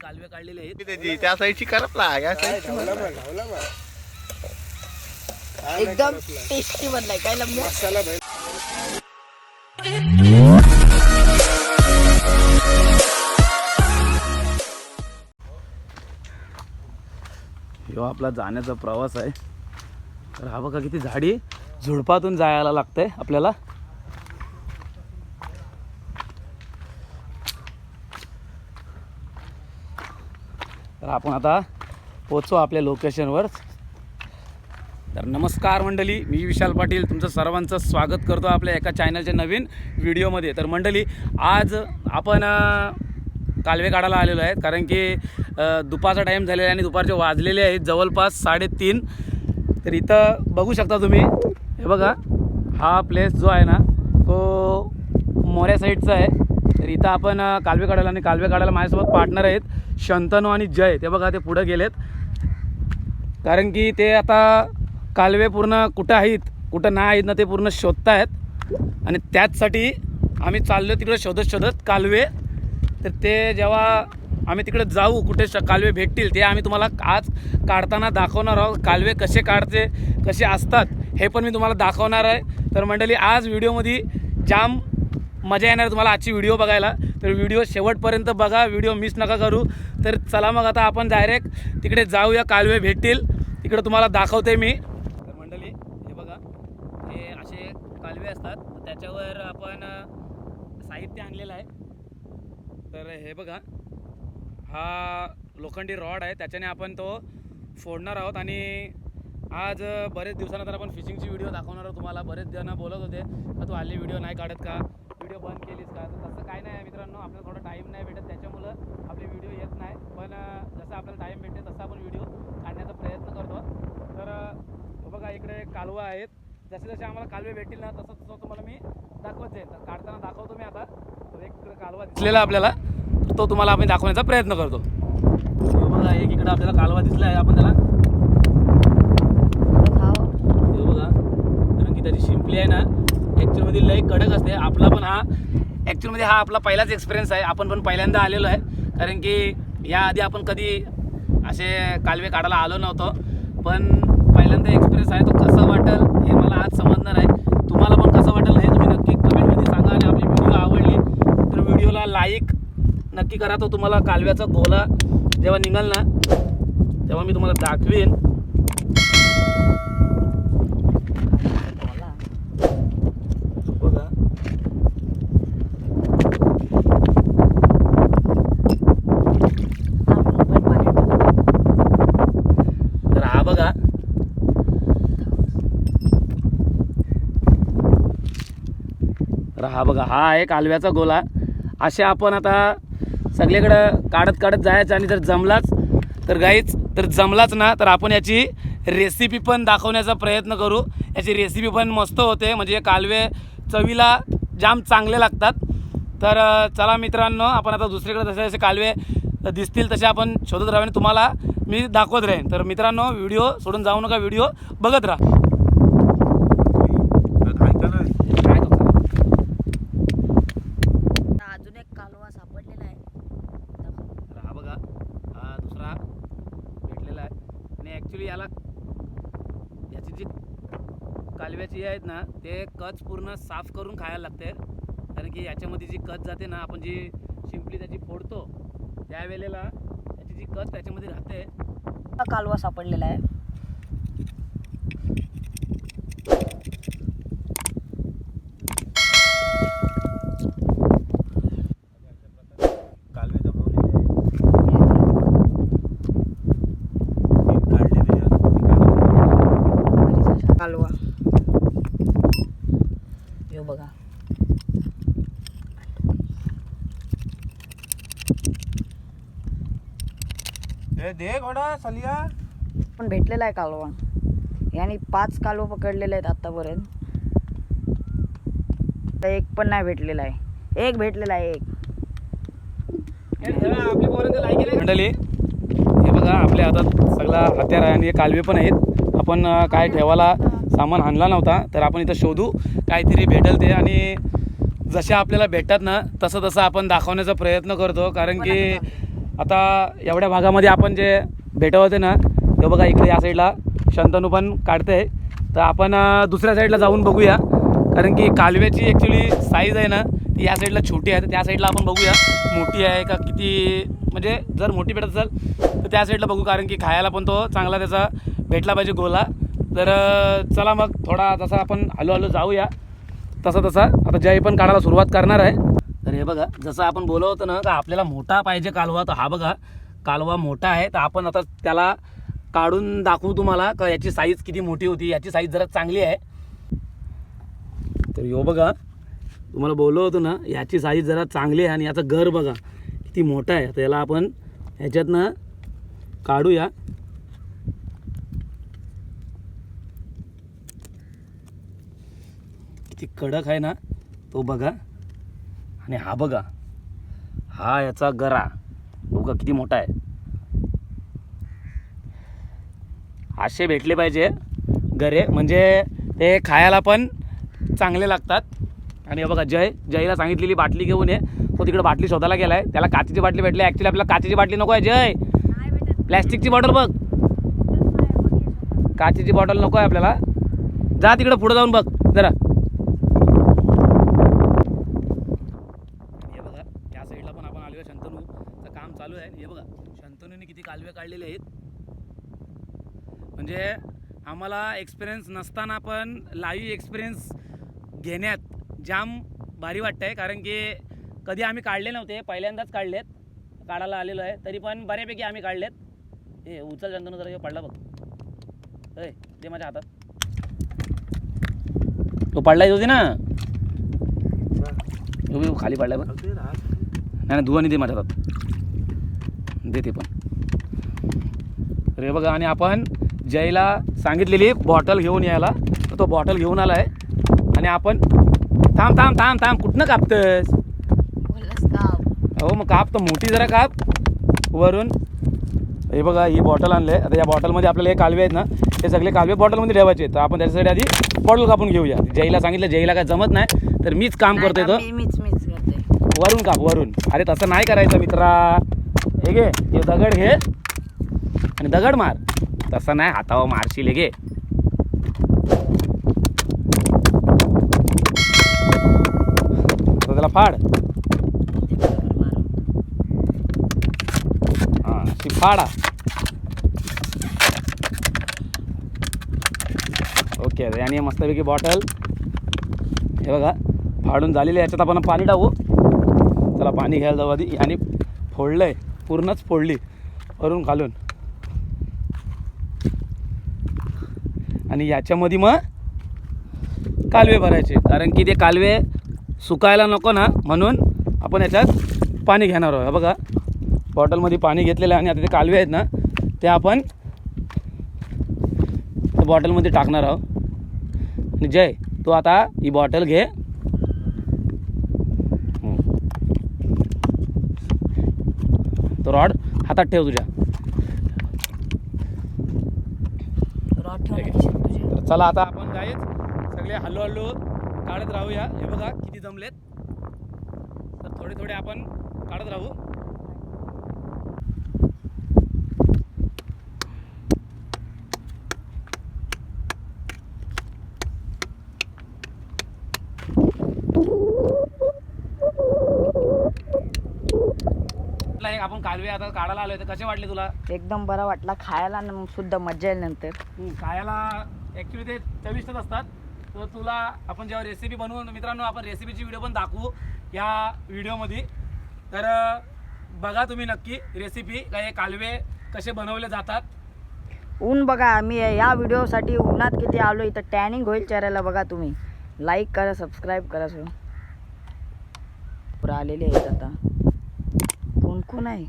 कालवे काढलेले आहेत. त्याची त्या साईडची करपला या साईडची हा, एकदम. टेस्टी बनलाय काय मसाला आपला जाण्याचा प्रवास आहे. तर हा बघा किती झाडी झुडपातून जायला लागतंय आपल्याला. आपण आता पोचू आपल्या लोकेशनवर तर नमस्कार मंडळी मी विशाल पाटील तुमचं सर्वांचं स्वागत करतो आपल्या एका चॅनलच्या नवीन व्हिडिओमध्ये तर मंडळी आज आपण कालवे काढायला आलेलो आहे कारण की दुपारचा टाईम झालेला आहे आणि दुपारचे वाजलेले आहेत जवळपास साडेतीन. तर इथं बघू शकता तुम्ही हे बघा हा प्लेस जो आहे ना तो मोऱ्या साईडचा आहे. इथं आपण कालवे काढायला आणि कालवे काढायला माझ्यासोबत पार्टनर आहेत शंतनू आणि जय. ते बघा ते पुढं गेलेत. कारण की ते आता कालवे पूर्ण कुठं आहेत कुठं नाही आहेत ना ते पूर्ण शोधतायत. आणि त्याचसाठी आम्ही चाललो तिकडे शोधत शोधत कालवे. तर ते जेव्हा आम्ही तिकडे जाऊ कुठे श कालवे भेटतील ते आम्ही तुम्हाला आज काढताना दाखवणार आहोत. कालवे कसे काढते कसे असतात हे पण मी तुम्हाला दाखवणार आहे. तर मंडळी आज व्हिडिओमध्ये जाम मजा येणार तुम्हाला आजची व्हिडिओ बघायला. तर व्हिडिओ शेवटपर्यंत बघा व्हिडिओ मिस नका करू. तर चला मग आता आपण डायरेक्ट तिकडे जाऊया कालवे भेटतील. तिकडे तुम्हाला दाखवते मी. तर मंडळी हे बघा हे असे कालवे असतात. त्याच्यावर आपण साहित्य आणलेलं आहे. तर हे बघा हा लोखंडी रॉड आहे. त्याच्याने आपण तो फोडणार आहोत. आणि आज बरेच दिवसानंतर आपण फिशिंगची व्हिडिओ दाखवणार आहोत. तुम्हाला बरेच जण बोलत होते का तू आले व्हिडिओ नाही काढत का? व्हिडिओ बंद केलीस का? तर तसं काय नाही आहे मित्रांनो आपल्याला थोडा टाईम नाही भेटत त्याच्यामुळं आपले व्हिडिओ येत नाही. पण जसं आपल्याला टाईम भेटते तसं आपण व्हिडिओ काढण्याचा प्रयत्न करतो. तर बघा इकडे कालवा आहेत. जसे जसे आम्हाला कालवे भेटतील ना तसं तसं तुम्हाला मी दाखवत जाईल तर काढताना दाखवतो मी आता. तर एक इकडे कालवा दिसलेला आपल्याला तर तो तुम्हाला आम्ही दाखवण्याचा प्रयत्न करतो. हे बघा एक इकडे आपल्याला कालवा दिसला आहे आपण त्याला. हे बघा कारण की त्याची शिंपली आहे ना ॲक्च्युअलमध्ये लय कडक असते. आपला पण हा ॲक्च्युअलमध्ये हा आपला पहिलाच एक्सपिरियन्स आहे. आपण पण पहिल्यांदा आलेलो आहे. कारण की याआधी आपण कधी असे कालवे काढायला आलो नव्हतो. पण पहिल्यांदा एक्सपिरियन्स आहे. तो कसं वाटेल हे मला आज समजणार आहे. तुम्हाला पण कसं वाटेल हे तुम्ही नक्की कमेंटमध्ये सांगा आणि आपली व्हिडिओ आवडली तर व्हिडिओला लाईक नक्की करा. तो तुम्हाला कालव्याचा गोला जेव्हा निघाल ना तेव्हा मी तुम्हाला दाखवेन बघा तर हा बघा. तर हा बघा. हा आहे कालव्याचा गोला. असे आपण आता सगळीकडं काढत काढत जायचं आणि जर जमलाच तर गाईच तर जमलाच ना तर आपण याची रेसिपी पण दाखवण्याचा प्रयत्न करू. याची रेसिपी पण मस्त होते. म्हणजे कालवे चवीला जाम चांगले लागतात. तर चला मित्रांनो आपण आता दुसरीकडे जसे जसे कालवे दिसतील तसे आपण शोधत राहू आणि तुम्हाला मी दाखवत राहीन. तर मित्रांनो व्हिडिओ सोडून जाऊ नका व्हिडिओ बघत राहा? अजून एक कालवा सापडलेला आहे. तर हा बघा हा दुसरा भेटलेला आहे. आणि ॲक्च्युली याला याची जी कालव्याची आहेत ना ते कच पूर्ण साफ करून खायला लागते. कारण की याच्यामध्ये जी कच जाते ना आपण जी शिंपली त्याची फोडतो त्यावेळेला त्याची जी कच त्याच्यामध्ये राहते. हा कालवा सापडलेला आहे. कालवे जमवलेले तीन काढलेले कालवा. यो बघा. दे घोडा सलिया. पण भेटलेला आहे कालवा याने पाच कालवा पकडलेले आहेत आतापर्यंत. तर एक पण नाही भेटलेला आहे. एक भेटलेला आहे एक. मंडळी हे बघा आपल्या हातात सगळा हत्यार आहे आणि हे कालवे पण आहेत. आपण काय ठेवायला सामान आणला नव्हता तर आपण इथं शोधू काहीतरी भेटेल ते. आणि जसे आपल्याला भेटतात ना तसं तसं आपण दाखवण्याचा प्रयत्न करतो कारण की आता एवढ्या भागामध्ये आपण जे भेटत होते ना ते बघा इकडे या साईडला शंतनू पण काढते तर आपण दुसऱ्या साईडला जाऊन बघूया. कारण की कालव्याची ॲक्च्युली साईज आहे ना ती या साईडला छोटी आहे. तर त्या साईडला आपण बघूया. मोठी आहे का किती म्हणजे जर मोठी भेटत असेल तर त्या साईडला बघू. कारण की खायला पण तो चांगला त्याचा भेटला पाहिजे गोला. तर चला मग थोडा जसा आपण हळूहळू जाऊया तसा तसा. आता जय पण काढायला सुरुवात करणार आहे. तर हे बघा जसं आपण बोलत होतं ना का आपल्याला मोठा पाहिजे कालवा तर हा बघा कालवा मोठा आहे. तर आपण आता त्याला काढून दाखवू तुम्हाला का याची साईज किती मोठी होती याची साईज जरा चांगली आहे. तर यो बघा तुम्हाला बोललो होतो ना याची साईज जरा चांगली आहे आणि याचा घर बघा किती मोठा आहे. तर याला आपण ह्याच्यातनं काढूया. किती कडक आहे ना तो बघा. आणि हा बघा हा याचा गरा बघा किती मोठा आहे. असे भेटले पाहिजे गरे म्हणजे ते खायला पण चांगले लागतात. आणि बघा जय जयला सांगितलेली बाटली घेऊन ये. तो तिकडे बाटली शोधायला गेला आहे त्याला काचेची बाटली भेटली. ॲक्च्युली आपल्याला काचेची बाटली नको आहे जय. प्लॅस्टिकची बॉटल बघ. काचेची बॉटल नको आहे आपल्याला. जा तिकडं पुढे जाऊन बघ जरा हे बघा त्या साईडला पण आपण आलो शंतनूचं काम चालू आहे हे बघा शंतनूने किती कालवे काढलेले आहेत. म्हणजे आम्हाला एक्सपिरियन्स नसताना पण लाईव्ह एक्सपिरियन्स घेण्यात जाम भारी वाटतं आहे कारण की कधी आम्ही काढले नव्हते पहिल्यांदाच काढलेत. काढायला आलेलो आहे. तरी पण बऱ्यापैकी आम्ही काढलेत. हे उचल शंतनू जरा पडला बघ. अय ते माझ्या हातात. तो पडलाय होती ना तो खाली पडलाय बघ. नाही नाही धुवानी दे माझ्या हातात. दे ते पण. तर हे बघा आणि आपण जयला सांगितलेली बॉटल घेऊन यायला. तर तो बॉटल घेऊन आला आहे आणि आपण थांब थांब थांब थांब कुठनं कापतस हो मग काप तर मोठी जरा काप. वरून. हे बघा ही बॉटल आणले आता या बॉटलमध्ये आपल्याला हे कालवे आहेत ना ते सगळे कालवे बॉटलमध्ये ठेवायचे आहेत. तर आपण त्याच्यासाठी आधी बॉटल कापून घेऊया. जयला सांगितलं जयला काय जमत नाही. तर मीच काम करतोय तर वरून काप वरून. अरे तसं नाही करायचं मित्रा. हे घे हे दगड घे. आणि दगड मार. तसं नाही हातावर मारशील गे त्याला फाड. हां ती फाडा. ओके आणि मस्तपैकी बॉटल हे बघा फाडून झालेली याच्यात आपण पाणी टाकू. चला पाणी घ्यायला जाऊ आधी. आणि फोडलं आहे पूर्णच फोडली. वरून घालून आणि याच्यामध्ये मग कालवे भरायचे. कारण की ते कालवे सुकायला नको ना म्हणून आपण याच्यात पाणी घेणार आहोत. बघा बॉटलमध्ये पाणी घेतलेलं आहे आणि आता ते कालवे आहेत ना ते आपण त्या बॉटलमध्ये टाकणार आहोत. आणि जय तू आता ही बॉटल घे. तो रॉड हातात ठेव तुझ्या. रॉड ठेव चला आता आपण काहीच सगळे हल्लू हल्लू काढत राहूया. हे बघा किती जमलेत. तर थोडे थोडे आपण काढत राहू म्हटलं हे आपण कालवे आता काढायला आलोय तर कसे वाटले तुला? एकदम बरा वाटला. खायला न- सुद्धा मजा येईल नंतर. खायला ॲक्च्युली ते चविष्टच असतात. तर तुला आपण जेव्हा रेसिपी बनवून मित्रांनो आपण रेसिपीची व्हिडिओ पण दाखवू या व्हिडिओमध्ये तर अं, बघा तुम्ही नक्की रेसिपी का हे कालवे कसे बनवले जातात. ऊन बघा आम्ही या व्हिडिओसाठी उन्हात किती आलो इथं टॅनिंग होईल चेहऱ्याला बघा तुम्ही. लाईक करा सबस्क्राईब करा सो पुरं आलेले आहेत आता. कोण कोण आहे.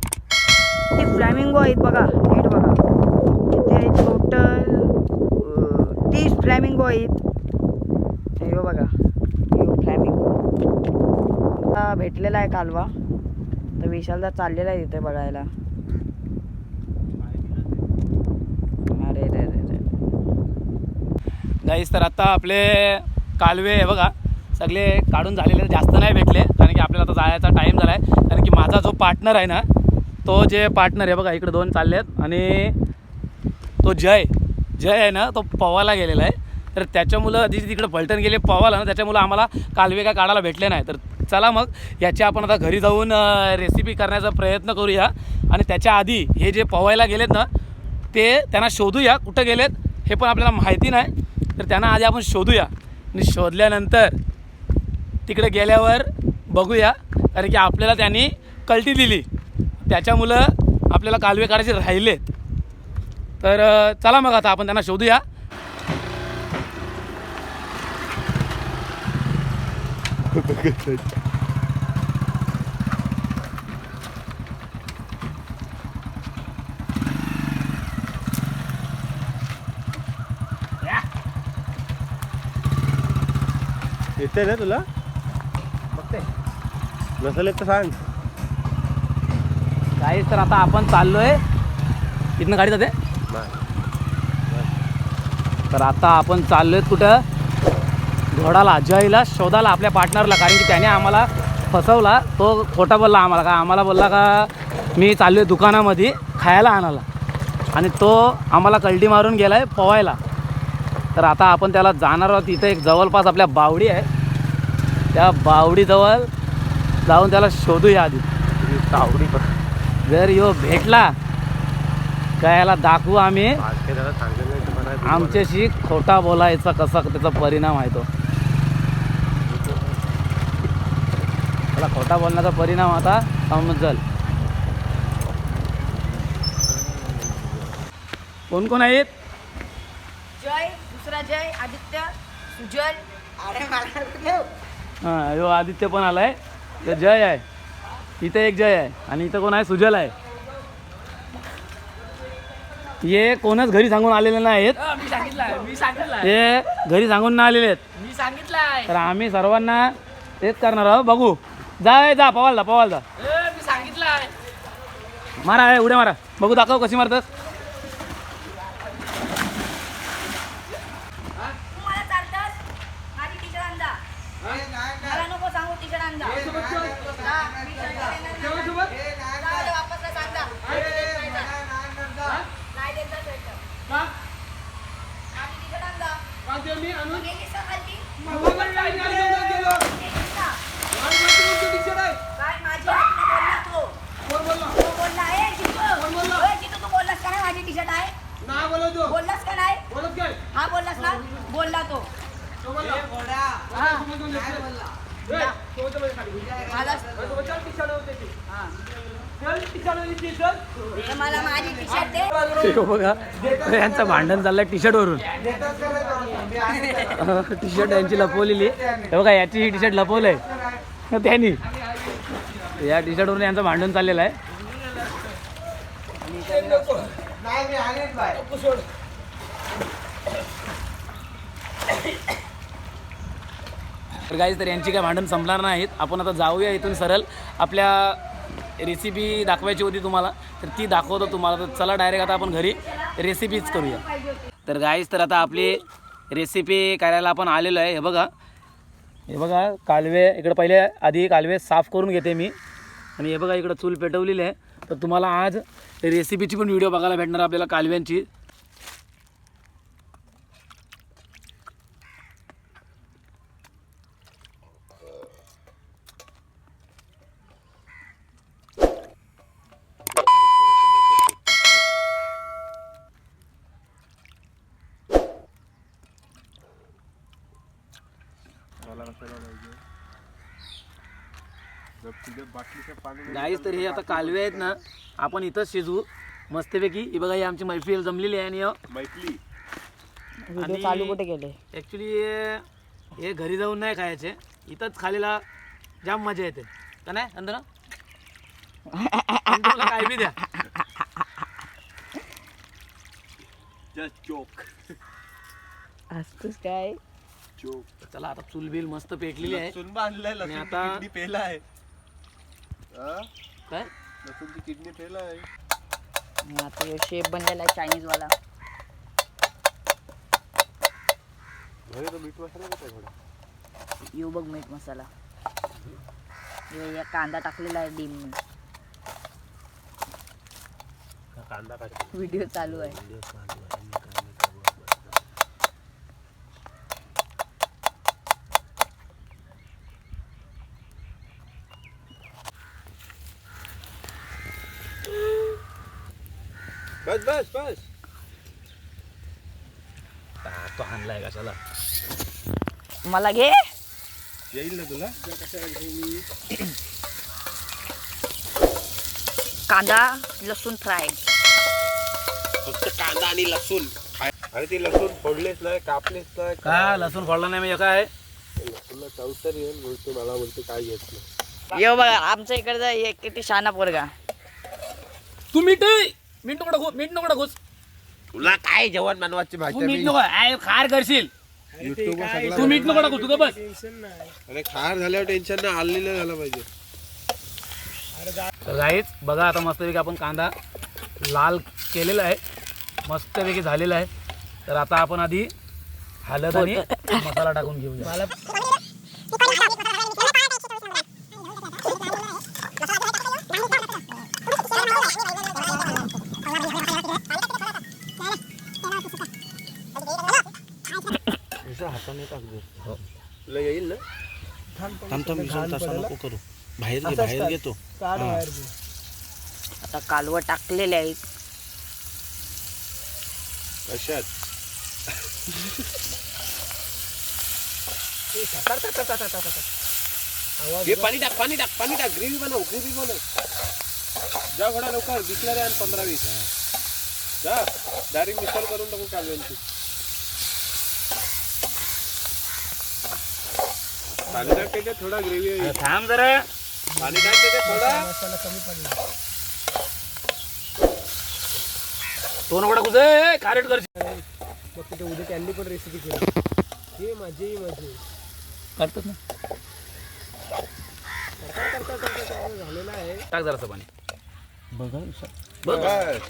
ते फ्लॅमिंगो आहेत बघा नीट बघा. इथे आहेत टोटल तीस फ्लॅमिंगो आहेत. हे हो बघा फ्लॅमिंगो. आता भेटलेला आहे कालवा. तर विशालदा चाललेला आहे तिथे बघायला. अरे रे रे रे. गाईस तर आता आपले कालवे आहे बघा सगळे काढून झालेले जास्त नाही भेटले कारण की आपल्याला आता जायचा टाईम झाला आहे कारण की माझा जो पार्टनर आहे ना तो जे पार्टनर आहे बघा इकडे दोन चालले आहेत आणि तो जय जय आहे ना तो पवाला गेलेला आहे. तर त्याच्यामुळं आधी तिकडे फलटण गेले पवाला ना त्याच्यामुळं आम्हाला कालवे काय काढायला भेटले नाही. तर चला मग याची आपण आता घरी जाऊन रेसिपी करण्याचा प्रयत्न करूया. आणि त्याच्या आधी हे जे पवायला गेलेत ना ते त्यांना शोधूया कुठं गेलेत हे पण आपल्याला माहिती नाही. तर त्यांना आधी आपण शोधूया. आणि शोधल्यानंतर तिकडे गेल्यावर बघूया कारण की आपल्याला त्यांनी कल्टी दिली. त्याच्यामुळं आपल्याला कालवे काढायचे राहिलेत. तर चला मग आता आपण त्यांना शोधूया. येते ना तुला? नसेल येत तर सांग. काहीच तर आता आपण चाललोय. इथनं गाडी जाते? तर आता आपण चाललोय कुठं? घोडाला जयला शोधाला आपल्या पार्टनरला कारण की त्याने आम्हाला फसवला. तो खोटा बोलला आम्हाला. का आम्हाला बोलला का मी चाललोय दुकानामध्ये खायला आणायला. आणि तो आम्हाला कल्टी मारून गेला आहे पोवायला तर आता आपण त्याला जाणार आहोत. इथं एक जवळपास आपल्या बावडी आहे. त्या बावडीजवळ जाऊन त्याला शोधूया आधी. तावडी जर यो भेटला. का याला दाखवू आम्ही? आमच्याशी खोटा बोलायचा कसा त्याचा परिणाम आहे तो. त्याला खोटा बोलण्याचा परिणाम आता समजल. कोण कोण आहेत? जय दुसरा जय आदित्य सुजल. अरे मला हां यो आदित्य पण आलाय. तर जय आहे. इथे एक जय आहे आणि इथं कोण आहे? सुजल आहे. हे कोणच घरी सांगून आलेले नाहीत मी सांगितलंय मी सांगितलंय हे घरी सांगून ना आलेले आहेत. मी सांगितलंय तर आम्ही सर्वांना तेच करणार आहोत. बघू. जा पवाल जा पवाल जा ए, मी सांगितलंय मारा ए, उड्या मारा. बघू दाखव कशी मारतस माझी मला नको सांगू शर्ट आणजा जा, मी shirt घेणार नाही. जा, मला वापस नाही सांगजा. नाही देत जा shirt. माझी टी शर्ट आणजा. मग गेलीस का खालती? गेलीस का? काय माझी आहे तुला बोलला तो. तो बोलला, "ए, जितू." "ए, जितू, तू बोललास का नाही माझी टी शर्ट आहे बोललास का नाही? हा बोललास ना? बोलला. तो. जा. मला हा. दे मला माझी टी शर्ट दे बघा यांचं भांडण चाललंय टी शर्टवरून टी शर्ट यांची लपवलेली हे बघा याची ही टी शर्ट लपवलंय त्यांनी. या टी शर्टवरून यांचं भांडण चाललेलं आहे. तर गाईज तर यांची काय भांडण संपणार नाहीत. आपण आता जाऊया इथून सरळ. आपल्या रेसिपी दाखवायची होती तुम्हाला. तर ती दाखवतो तुम्हाला. तर चला डायरेक्ट आता आपण घरी रेसिपीच करूया. तर गाईज तर आता आपली रेसिपी करायला आपण आलेलो आहे. हे बघा. हे बघा कालवे इकडं पहिले आधी कालवे साफ करून घेते मी. आणि हे बघा इकडं चूल पेटवलेली आहे. तर तुम्हाला आज रेसिपीची पण व्हिडिओ बघायला भेटणार आपल्याला कालव्यांची गाईस तर हे आता कालवे आहेत ना आपण इथंच शिजवू. मस्तपैकी. ही बघा ही आमची मैफिल जमलेली आहे आणि मैथली व्हिडिओ चालू कुठे केले? ॲक्च्युली हे घरी जाऊन नाही खायचे. इथंच खालीला जाम मजा येते. का नाही अंदर काय बी द्या. जस्ट जोक असतोच काय? जोक चला आता चूल बिल मस्त पेटलेली आहे. लसूण बांधलाय आणि लसूण आता- किडनी पेलाय हा? काय लसूणची किडनी पेलाय आता शेप बनलेला आहे चायनीज वाला घरी तो मीठ मसाला कुठे आहे येऊ बघ मीठ मसाला. हे या कांदा टाकलेला आहे डीम कांदा काढ. व्हिडिओ चालू आहे. बस बस बस. तो आणलाय कशाला? मला घे. येईल ना तुला? कांदा लसूण फ्राय. फक्त कांदा आणि लसूण. अरे ते लसूण फोडलेच नाही कापलेच नाही. का लसूण फोडला नाही म्हणजे काय? लसूणला चौतर येईल बोलतो मला बोलतो काय येत नाही. यो बघा आमच्या इकडचा एक किती शाना पोरगा. तू मीठ नको टाकू मीठ नको टाकूस तुला काय जेवण बनवायची तू मीठ नको आय खार करशील. युट्यूब तू मीठ नको टाकू तुझं बस. अरे खार झाल्यावर टेन्शन नाही आलेलं झालं पाहिजे. तर गाईच बघा आता मस्तपैकी आपण कांदा लाल केलेला आहे. मस्तपैकी झालेला आहे. तर आता आपण आधी हळद आणि मसाला टाकून घेऊया. तुला येईल ना थांब थांब विसरून तसा नको करू बाहेर घे बाहेर घेतो आता कालवं टाकलेले आहेत कशात घे पाणी टाक पाणी टाक पाणी टाक ग्रेव्ही बनव ग्रेव्ही बनव जा घोडा लवकर विकणारे आण पंधरा वीस जा डायरेक्ट मिसळ करून टाकू कालव्यांची पाणी टाक त्याच्यात थोडा ग्रेव्ही अरे थांब जरा. पाणी टाक त्याच्यात थोडा. तो नको टाकू ए, खारट करशील. उद्या त्यांनी पण रेसिपी केली. हे माझी माझी. करतात ना. झालेला आहे टाक जरासं पाणी. बघा. बस.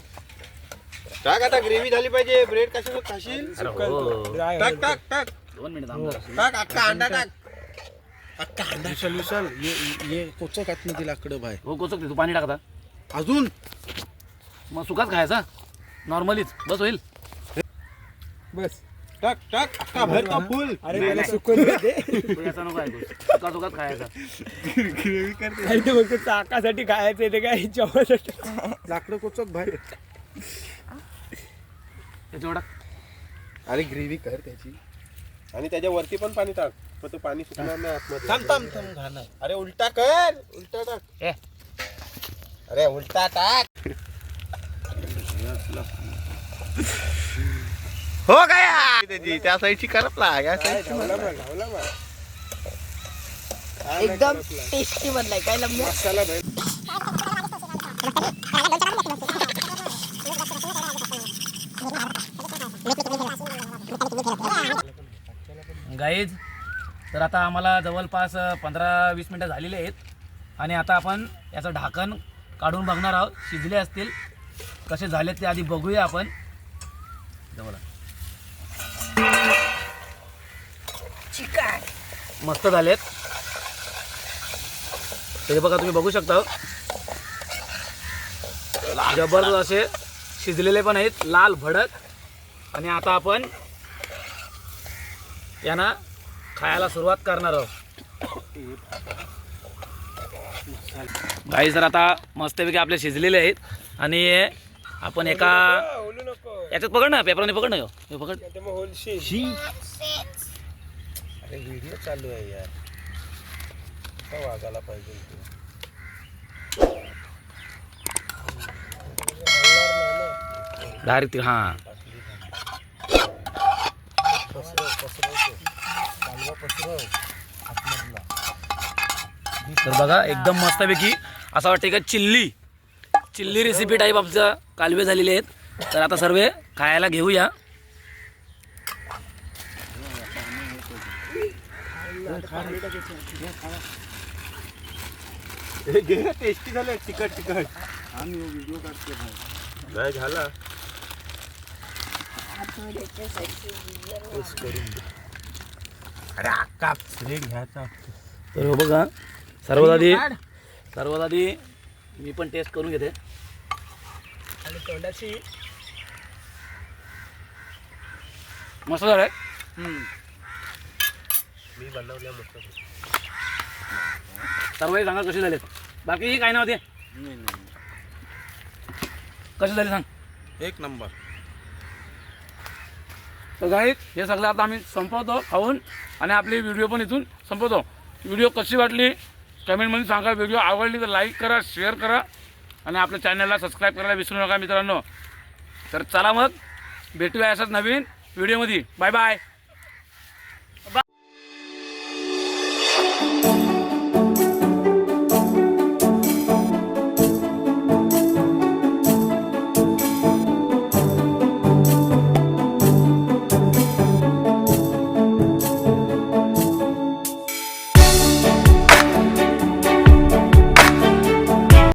टाक आता ग्रेव्ही झाली पाहिजे. ब्रेड कशाला खाशील? अरे हो. टाक टाक टाक. दोन मिनिट थांब. टाक अख्खा अंडा टाक. विशाल विशाल ये ये कोचक आत नाही लाकडं बाहेर हो कोचक तू पाणी टाक आता अजून? मग सुकाच खायचा? नॉर्मलीच बस होईल. बस. टाक टाक. अख्खा भर का फुल? अरे मला सुकून दे याचा नको ऐकू सुका सुकाच खायचा. आणि ते फक्त चाकासाठी खायचं ते काय जेवणासाठी लाकडं कोचक बाहेर त्याच्यावर. आणि ग्रेव्ही कर त्याची. आणि त्याच्या वरती पण पाणी टाक. मग तो पाणी सुकणार नाही आतमध्ये. थांब थांब थांब अरे उलटा कर. उलटा टाक. ए. अरे उलटा टाक. हो काय त्याची त्या साईडची करपला या साईडची एकदम टेस्टी बनलाय काय लंबे मसाला गाईज तर आता आम्हाला जवळपास पंधरा वीस मिनटं झालेली आहेत. आणि आता आपण याचं ढाकण काढून बघणार आहोत. शिजले असतील. कसे झालेत ते आधी बघूया आपण. जवळ. चिकन. मस्त झालेत. ते बघा तुम्ही बघू शकता. जबरदस्त असे शिजलेले पण आहेत. लाल भडक. आणि आता आपण यांना खायला सुरुवात करणार आहोत. काही जर आता मस्तपैकी आपले शिजलेले आहेत. आणि आपण एका याच्यात पकड ना पेपराने पकड ना. ह्यो पकड. अरे व्हिडिओ चालू आहे यार. वागायला पाहिजे डायरेक्ट हां. तर बघा एकदम मस्तपैकी असं वाटतं का चिल्ली चिल्ली रेसिपी टाईप आमचं कालवे झालेले आहेत. तर आता सर्व खायला घेऊया. हे घे टेस्टी झालं तिखट तिखट नाही झाला अरे अक्का प्लेट घ्यायचा. तर हो बघा सर्वात आधी सर्वात आधी मी पण टेस्ट करून घेते. आणि तोंडाची मस्त झालं मी बनवल्या मस्त. सर्वही सांगा कशी झालेत? बाकी काय नव्हते कशी झाली सांग. एक नंबर. तर गाईत हे सगळं आता आम्ही संपवतो खाऊन आणि आपली व्हिडिओ पण इथून संपवतो. व्हिडिओ कशी वाटली? कमेंटमध्ये सांगा. व्हिडिओ आवडली तर लाईक करा शेअर करा आणि आपल्या चॅनलला सबस्क्राईब करायला विसरू नका मित्रांनो. तर चला मग भेटूया अशाच नवीन व्हिडिओमध्ये बाय बाय